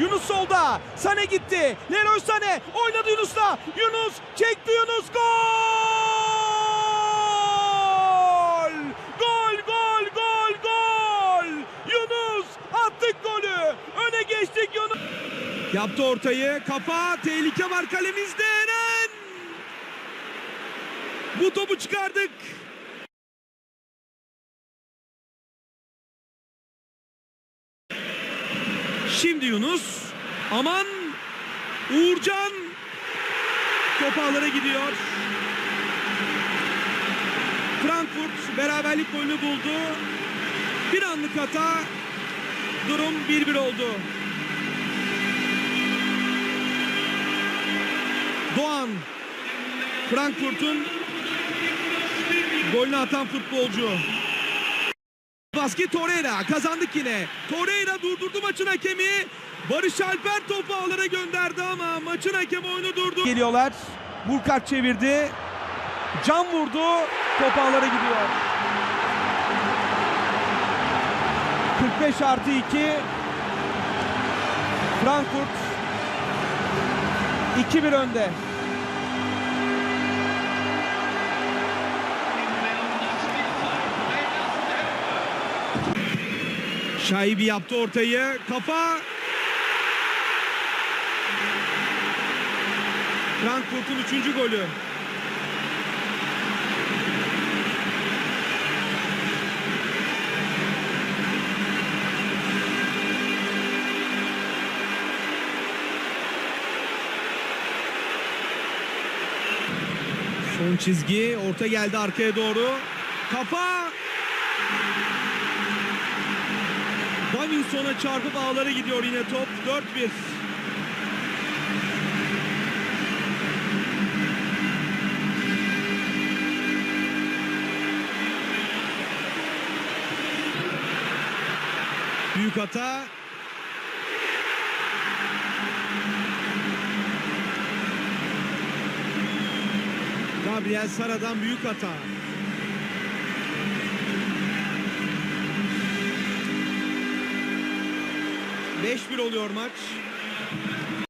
Yunus solda. Sane gitti. Leroy Sane oynadı Yunus'la. Yunus çekti Yunus gol! Gol gol gol gol! Yunus attık golü. Öne geçtik Yunus. Yaptı ortayı. Kafa. Tehlike var kalemizde. Bu topu çıkardık. Şimdi Yunus. Aman. Uğurcan. Top ağlara gidiyor. Frankfurt beraberlik golünü buldu. Bir anlık hata. Durum 1-1 oldu. Doğan. Frankfurt'un golünü atan futbolcu. Basket Torreira kazandık yine. Torreira durdurdu maçın hakemi. Barış Alper topu ağlara gönderdi ama maçın hakemi oyunu durdu. Geliyorlar. Burkart çevirdi. Can vurdu. Top ağlara gidiyor. 45 artı 2. Frankfurt 2-1 önde. Şaibi yaptı ortayı. Kafa. Frankfurt'un üçüncü golü. Son çizgi. Orta geldi arkaya doğru. Kafa. Davinson'a çarpıp ağlara gidiyor yine top. 4-1. Büyük hata. Gabriel Sara'dan büyük hata. 5-1 oluyor maç.